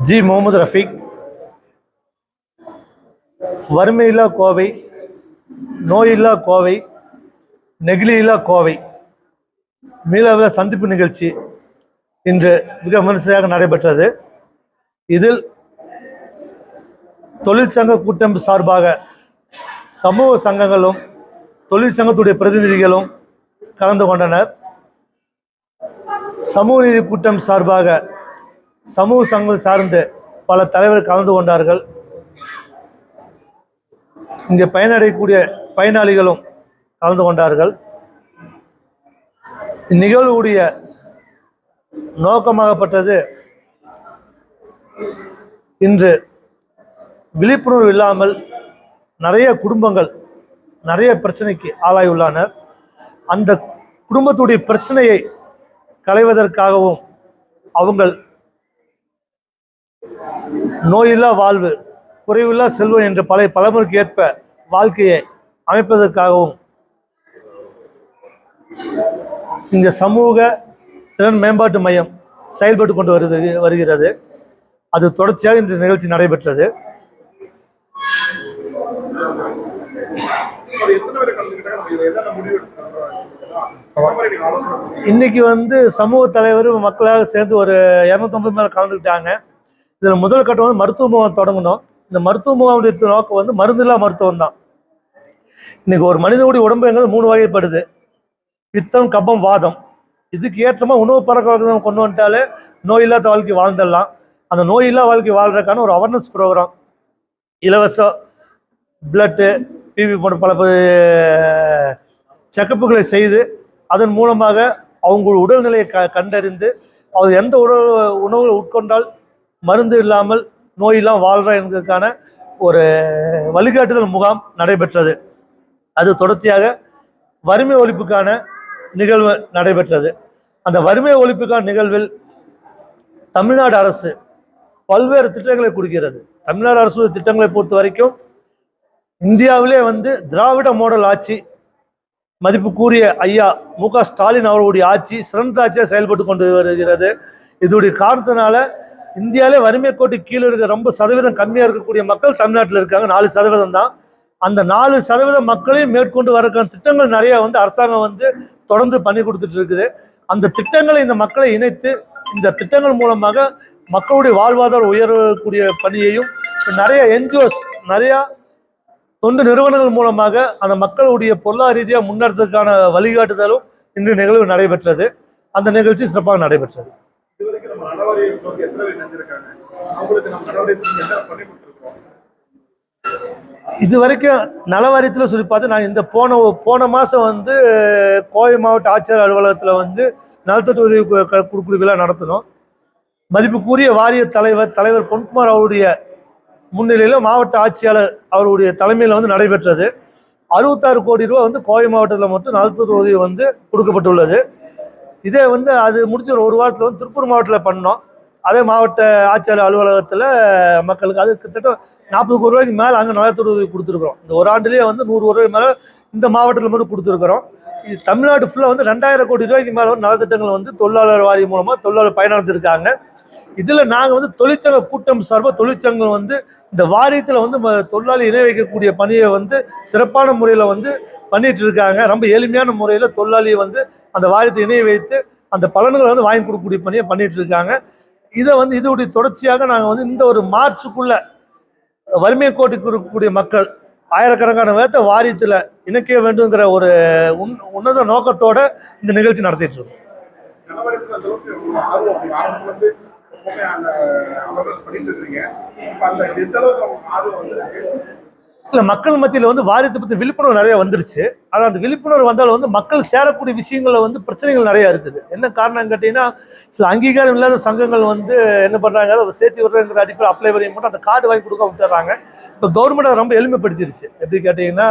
G Mohammed Rafiq. வறுமையில்லா கோவை நோயில்லா கோவை நெகிழியில்லா கோவை. மீளவில் சந்திப்பு நிகழ்ச்சி இன்று மிக விமர்சையாக நடைபெற்றது. இதில் தொழிற்சங்க கூட்டம் சார்பாக சமூக சங்கங்களும் தொழிற்சங்கத்துடைய பிரதிநிதிகளும் கலந்து கொண்டனர். சமூக நீதி கூட்டம் சார்பாக சமூக சங்கம் சார்ந்து பல தலைவர் கலந்து கொண்டார்கள். இங்கே பயனடையக்கூடிய பயனாளிகளும் கலந்து கொண்டார்கள். இந்நிகழ்வுடைய நோக்கமாகப்பட்டது இன்று விழிப்புணர்வு இல்லாமல் நிறைய குடும்பங்கள் நிறைய பிரச்சனைக்கு ஆளாயுள்ளனர். அந்த குடும்பத்துடைய பிரச்சனையை களைவதற்காகவும் அவங்கள் நோயில்லா வாழ்வு குறைவில்லா செல்வம் என்ற பழைய பழமொழிக்கு ஏற்ப வாழ்க்கையை அமைப்பதற்காகவும் இந்த சமூக திறன் மேம்பாட்டு மையம் செயல்பட்டு கொண்டு வருது வருகிறது. அது தொடர்ச்சியாக இந்த நிகழ்ச்சி நடைபெற்றது. இன்னைக்கு வந்து சமூக தலைவர் மக்களாக சேர்ந்து ஒரு இரநூத்தம்பது மேல கலந்துக்கிட்டாங்க. இதில் முதல் கட்டம் வந்து மருத்துவ முகாம் தொடங்கணும் இந்த மருத்துவ முகாமுடைய நோக்கம் வந்து மருந்தில்லா மருத்துவம் தான். இன்னைக்கு ஒரு மனிதனுடைய உடம்புங்கிறது மூணு வகைப்படுது பித்தம் கபம் வாதம். இதுக்கு ஏற்றமா உணவு பழக்க வழக்கம் கொண்டு வந்துட்டாலே நோய் இல்லாத வாழ்க்கை வாழ்ந்துடலாம். அந்த நோய் இல்லாத வாழ்க்கை வாழ்றதுக்கான ஒரு அவேர்னஸ் ப்ரோக்ராம் இலவச பிளட்டு பிபி போன்ற பல செக்கப்புகளை செய்து அதன் மூலமாக அவங்க உடல்நிலையை க கண்டறிந்து அவர் எந்த உணவு உணவுகளை உட்கொண்டால் மருந்து இல்லாமல் நோயெல்லாம் வாழ்கிற என்பதற்கான ஒரு வழிகாட்டுதல் முகாம் நடைபெற்றது. அது தொடர்ச்சியாக வறுமை ஒழிப்புக்கான நிகழ்வு நடைபெற்றது. அந்த வறுமை ஒழிப்புக்கான நிகழ்வில் தமிழ்நாடு அரசு பல்வேறு திட்டங்களை கொடுக்கிறது. தமிழ்நாடு அரசு திட்டங்களை பொறுத்த வரைக்கும் இந்தியாவிலே வந்து திராவிட மாடல் ஆட்சி மதிப்பு கூறிய ஐயா மு க ஸ்டாலின் அவர்களுடைய ஆட்சி சிறந்த ஆட்சியாக செயல்பட்டு கொண்டு வருகிறது. இதோடைய காரணத்தினால இந்தியாவிலே வறுமை கோட்டு கீழே இருக்க ரொம்ப சதவீதம் கம்மியாக இருக்கக்கூடிய மக்கள் தமிழ்நாட்டில் இருக்காங்க. நாலு சதவீதம் தான். அந்த நாலு சதவீத மக்களையும் மேற்கொண்டு வரக்கான திட்டங்கள் நிறைய வந்து அரசாங்கம் வந்து தொடர்ந்து பண்ணி கொடுத்துட்டு இருக்குது. அந்த திட்டங்களை இந்த மக்களை இணைத்து இந்த திட்டங்கள் மூலமாக மக்களுடைய வாழ்வாதாரம் உயரக்கூடிய பணியையும் நிறைய என்ஜிஓஸ் நிறையா தொண்டு நிறுவனங்கள் மூலமாக அந்த மக்களுடைய பொருளாதார ரீதியாக முன்னேற்றத்துக்கான வழிகாட்டுதலும் இன்று நிகழ்வு நடைபெற்றது. அந்த நிகழ்ச்சி சிறப்பாக நடைபெற்றது. இது வரைக்கும் நம்ம நலவாரியத்தில் வந்து எத்தனை பேர் நினைஞ்சிருக்காங்க அவங்களுக்கு நம்ம நலவாரியத்துக்கு என்ன பண்ணி கொடுத்துருக்கோம் இது வரைக்கும் நலவாரியத்தில் சொல்லி பார்த்து நான் இந்த போன போன மாதம் வந்து கோவை மாவட்ட ஆட்சியர் அலுவலகத்தில் வந்து நலத்தட்டு உதவி கு- நடத்தணும் நடத்தினோம். மதிப்புக்குரிய வாரிய தலைவர் தலைவர் பொன்குமார் அவருடைய முன்னிலையில் மாவட்ட ஆட்சியாளர் அவருடைய தலைமையில் வந்து நடைபெற்றது. அறுபத்தாறு கோடி ரூபா வந்து கோவை மாவட்டத்தில் மட்டும் நலத்தட்டு உதவி வந்து கொடுக்கப்பட்டுள்ளது. இதே வந்து அது முடிஞ்ச ஒரு வாரத்தில் வந்து திருப்பூர் மாவட்டத்தில் பண்ணோம். அதே மாவட்ட ஆட்சியாளர் அலுவலகத்தில் மக்களுக்கு அது கிட்டத்தட்ட நாற்பது கோடி ரூபாய்க்கு மேலே அங்கே நலத்துறை கொடுத்துருக்குறோம். இந்த ஒரு ஆண்டுலேயே வந்து நூறு ரூபாய்க்கு ரூபாய் மேலே இந்த மாவட்டத்தில் மட்டும் கொடுத்துருக்குறோம். இது தமிழ்நாடு ஃபுல்லாக வந்து ரெண்டாயிரம் கோடி ரூபாய்க்கு மேலே வந்து நலத்திட்டங்கள் வந்து தொழிலாளர் வாரியம் மூலமாக தொழிலாளர் பயனடைஞ்சிருக்காங்க. இதில் நாங்கள் வந்து தொழிற்சங்க கூட்டம் சார்பாக தொழிற்சங்கம் வந்து இந்த வாரியத்தில் வந்து ம- தொழிலாளி இணை வைக்கக்கூடிய பணியை வந்து சிறப்பான முறையில் வந்து பண்ணிட்டு இருக்காங்க ரொம்ப எளிமையான முறையில் தொழிலாளியை வந்து அந்த வாரியத்தை இணைய வைத்து அந்த பலன்களை வந்து வாங்கி கொடுக்கக்கூடிய பணியை பண்ணிட்டு இருக்காங்க இதை வந்து இதோடைய தொடர்ச்சியாக நாங்கள் வந்து இந்த ஒரு மார்ச்சுக்குள்ள வறுமை கோட்டுக்கு இருக்கக்கூடிய மக்கள் ஆயிரக்கணக்கான பேர்த்த வாரியத்தில் இணைக்க வேண்டுங்கிற ஒரு உன் உன்னத நோக்கத்தோட இந்த நிகழ்ச்சி நடத்திட்டு இருக்கோம் ஆர்வம் பண்ணிட்டு இருக்கீங்க. அந்த எந்த அளவுக்கு ஆர்வம் இல்லை மக்கள் மத்தியில் வந்து வாரியத்தை பற்றி விழிப்புணர்வு நிறைய வந்துருச்சு. ஆனால் அந்த விழிப்புணர்வு வந்தாலும் வந்து மக்கள் சேரக்கூடிய விஷயங்களில் வந்து பிரச்சனைகள் நிறையா இருக்குது. என்ன காரணம் கேட்டிங்கன்னா சில அங்கீகாரம் இல்லாத சங்கங்கள் வந்து என்ன பண்ணுறாங்க அதை சேர்த்து விடுறங்கிற அடிப்படையில் அப்ளை பண்ணி மட்டும் அந்த கார்டு வாங்கி கொடுக்க விட்டுறாங்க. இப்போ கவர்மெண்ட் அதை ரொம்ப எளிமைப்படுத்திடுச்சு எப்படி கேட்டிங்கன்னா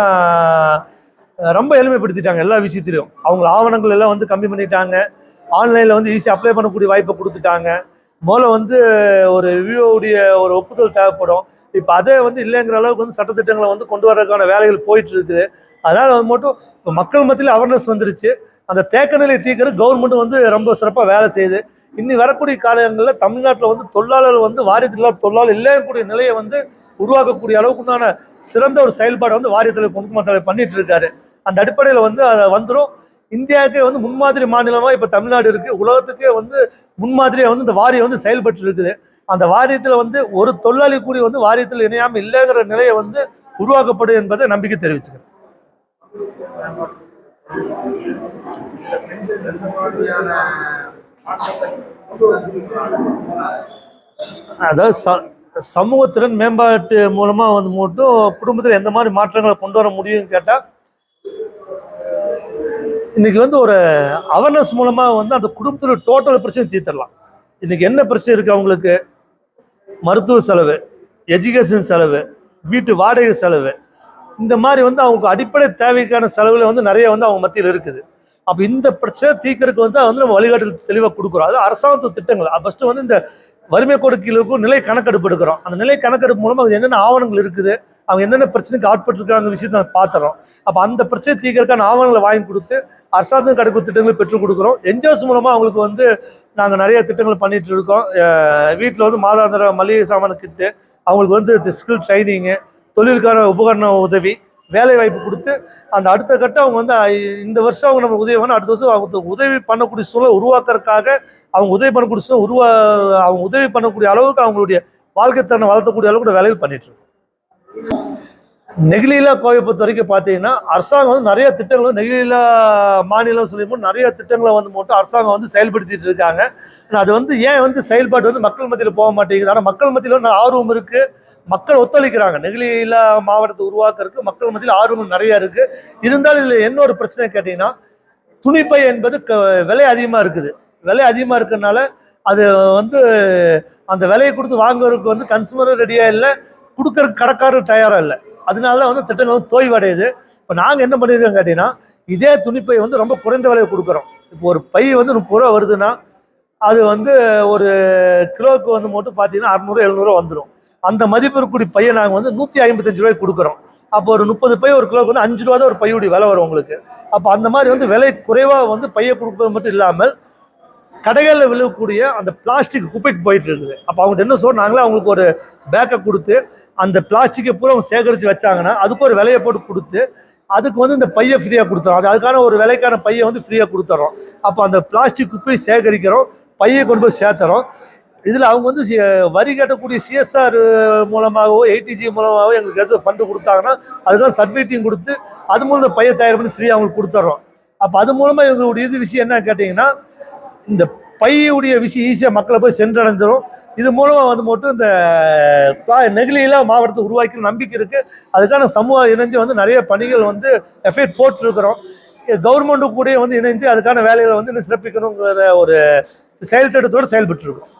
ரொம்ப எளிமைப்படுத்திட்டாங்க எல்லா விஷயத்திலையும். அவங்க ஆவணங்கள் எல்லாம் வந்து கம்மி பண்ணிட்டாங்க. ஆன்லைனில் வந்து ஈஸியாக அப்ளை பண்ணக்கூடிய வாய்ப்பை கொடுத்துட்டாங்க. முதல்ல வந்து ஒரு விவோவுடைய ஒரு ஒப்புதல் தேவைப்படும். இப்போ அதே வந்து இல்லைங்கிற அளவுக்கு வந்து சட்டத்திட்டங்களை வந்து கொண்டு வர்றதுக்கான வேலைகள் போயிட்டு இருக்குது அதனால் அது மட்டும் இப்போ மக்கள் மத்தியில் அவேர்னஸ் வந்துருச்சு. அந்த தேக்க நிலையை தீர்க்கறது கவர்மெண்ட் வந்து ரொம்ப சிறப்பாக வேலை செய்யுது. இன்னி வரக்கூடிய காலங்களில் தமிழ்நாட்டில் வந்து தொழிலாளர் வந்து வாரியத்தில் இல்லாத தொழிலாளர் இல்லையக்கூடிய நிலையை வந்து உருவாக்கக்கூடிய அளவுக்குண்டான சிறந்த ஒரு செயல்பாடை வந்து வாரியத்தில் பொதுமக்கள் பண்ணிட்டு இருக்காரு அந்த அடிப்படையில் வந்து அதை வந்துடும் இந்தியாவுக்கே வந்து முன்மாதிரி மாநிலமாக இப்போ தமிழ்நாடு இருக்குது உலகத்துக்கே வந்து முன்மாதிரியாக வந்து இந்த வாரியம் வந்து செயல்பட்டு இருக்குது அந்த வாரியத்தில் வந்து ஒரு தொழிலாளி கூடி வந்து வாரியத்தில் இணையாமல் இல்லைங்கிற நிலையை வந்து உருவாக்கப்படும் என்பதை நம்பிக்கை தெரிவிச்சுக்கிறேன். அதாவது ச சமூகத்திறன் மேம்பாட்டு மூலமாக வந்து மட்டும் குடும்பத்தில் எந்த மாதிரி மாற்றங்களை கொண்டு வர முடியும்னு கேட்டால் இன்னைக்கு வந்து ஒரு அவேர்னஸ் மூலமாக வந்து அந்த குடும்பத்தில் டோட்டல் பிரச்சனை தீர்த்திடலாம். இன்னைக்கு என்ன பிரச்சனை இருக்குது அவங்களுக்கு? மருத்துவ செலவு எஜுகேஷன் செலவு வீட்டு வாடகை செலவு இந்த மாதிரி வந்து அவங்க அடிப்படை தேவைக்கான செலவுல வந்து நிறைய வந்து அவங்க மத்தியில் இருக்குது. அப்போ இந்த பிரச்சனை தீக்கிறதுக்கு வந்து வந்து நம்ம வழிகாட்டல் தெளிவாக கொடுக்குறோம். அது அரசாங்கத்து திட்டங்கள். ஃபஸ்ட்டு வந்து இந்த வறுமை கொடுக்கலுக்கும் நிலை கணக்கெடுப்பு எடுக்கிறோம். அந்த நிலை கணக்கெடுப்பு மூலமாக அது என்னென்ன ஆவணங்கள் இருக்குது அவங்க என்னென்ன பிரச்சனைக்கு ஆட்பட்டிருக்காங்க விஷயத்தை நாங்கள் பார்த்துறோம் அப்போ அந்த பிரச்சனை தீக்கிறதுக்கான ஆவணங்களை வாங்கி கொடுத்து அரசாங்கம் கிடைக்கும் திட்டங்களை பெற்றுக் கொடுக்குறோம். என்ஜிஓஸ் மூலமாக அவங்களுக்கு வந்து நாங்கள் நிறைய திட்டங்கள் பண்ணிகிட்டு இருக்கோம். வீட்டில் வந்து மாதாந்திர மளிகை சாமான கிட்டு அவங்களுக்கு வந்து ஸ்கில் ட்ரைனிங்கு தொழிலுக்கான உபகரண உதவி வேலை வாய்ப்பு கொடுத்து அந்த அடுத்த கட்டம் அவங்க வந்து ஐ- இந்த வருஷம் அவங்க நம்ம உதவி பண்ண அடுத்த வருஷம் அவங்க உதவி பண்ணக்கூடிய சூழலை உருவாக்குறதுக்காக அவங்க உதவி பண்ணக்கூடிய சூழல் உருவா அவங்க உதவி பண்ணக்கூடிய அளவுக்கு அவங்களுடைய வாழ்க்கை தன்னை வளர்த்தக்கூடிய அளவுக்கு வேலைகள் பண்ணிட்டு இருக்கோம். நெகிழிலா கோவை பொறுத்த வரைக்கும் பார்த்தீங்கன்னா அரசாங்கம் வந்து நிறைய திட்டங்கள் நெகிழிலா நெகிழியிலா மாநிலம் சொல்லியும் நிறைய திட்டங்களை வந்து மட்டும் அரசாங்கம் வந்து செயல்படுத்திட்டு இருக்காங்க. அது வந்து ஏன் வந்து செயல்பாடு வந்து மக்கள் மத்தியில் போக மாட்டேங்குது? ஆனால் மக்கள் மத்தியில் வந்து ஆர்வம் இருக்கு. மக்கள் ஒத்துழைக்கிறாங்க. நெகிழியில்லா மாவட்டத்தை உருவாக்குறதுக்கு மக்கள் மத்தியில் ஆர்வம் நிறைய இருக்கு. இருந்தாலும் இதில் என்ன ஒரு பிரச்சனை கேட்டீங்கன்னா துணிப்பை என்பது க விலை அதிகமாக இருக்குது. விலை அதிகமாக இருக்கிறதுனால அது வந்து அந்த விலையை கொடுத்து வாங்குறதுக்கு வந்து கன்சூமரும் ரெடியாக இல்லை கொடுக்கறதுக்கு கடைக்காரரும் தயாராக இல்லை. அதனால வந்து திட்டங்கள் வந்து தோய்வடையுது இப்போ நாங்கள் என்ன பண்ணியிருக்கோம் கேட்டிங்கன்னா இதே துணிப்பை வந்து ரொம்ப குறைந்த விலையை கொடுக்குறோம். இப்போ ஒரு பை வந்து முப்பது ரூபா வருதுன்னா அது வந்து ஒரு கிலோவுக்கு வந்து மட்டும் பார்த்தீங்கன்னா அறநூறு எழுநூறுவா வந்துடும் அந்த மதிப்பு இருக்கக்கூடிய பையை நாங்கள் வந்து நூற்றி ஐம்பத்தஞ்சு ரூபாய்க்கு கொடுக்குறோம். அப்போ ஒரு முப்பது பை ஒரு கிலோவுக்கு வந்து அஞ்சு ரூபா தான் ஒரு பையுடைய விலை வரும் உங்களுக்கு. அப்போ அந்த மாதிரி வந்து விலை குறைவாக வந்து பையை கொடுப்பது மட்டும் இல்லாமல் கடைகளில் விழுகக்கூடிய அந்த பிளாஸ்டிக் குப்பைக்கு போயிட்டு இருக்குது. அப்போ அவங்க என்ன சொன்னாங்களோ நாங்களே அவங்களுக்கு ஒரு பேக்கை கொடுத்து அந்த பிளாஸ்டிக்கை பூரா அவங்க சேகரித்து வச்சாங்கன்னா அதுக்கு ஒரு விலையை போட்டு கொடுத்து அதுக்கு வந்து இந்த பையை ஃப்ரீயாக கொடுத்துறோம். அது அதுக்கான ஒரு விலைக்கான பையை வந்து ஃப்ரீயாக கொடுத்துறோம். அப்போ அந்த பிளாஸ்டிக் குப்பையை சேகரிக்கிறோம் பையை கொண்டு போய் சேர்த்துறோம். இதில் அவங்க வந்து வரி கட்டக்கூடிய சிஎஸ்ஆர் மூலமாகவோ எயிட்டிஜி மூலமாகவோ எங்களுக்கு எதாவது ஃபண்டு கொடுத்தாங்கன்னா அதுக்கான சர்டிஃபிகேட்டையும் கொடுத்து அது மூலம் இந்த பையை தயார் பண்ணி ஃப்ரீயாக அவங்களுக்கு கொடுத்துட்றோம் அப்போ அது மூலமாக எங்களுடைய இது விஷயம் என்ன கேட்டிங்கன்னா இந்த பையுடைய விஷயம் ஈஸியாக மக்களை போய் சென்றடைஞ்சிடும் இது மூலமாக வந்து மட்டும் இந்த நெகிழியில் மாவட்டத்தை உருவாக்கிற நம்பிக்கை இருக்குது அதுக்கான சமூகம் இணைஞ்சு வந்து நிறைய பணிகள் வந்து எஃபெக்ட் போட்டுருக்குறோம். கவர்மெண்ட்டு கூட வந்து இணைஞ்சு அதுக்கான வேலைகளை வந்து இன்னும் சிறப்பிக்கணுங்கிற ஒரு செயல் திட்டத்தோடு செயல்பட்டு இருக்கோம்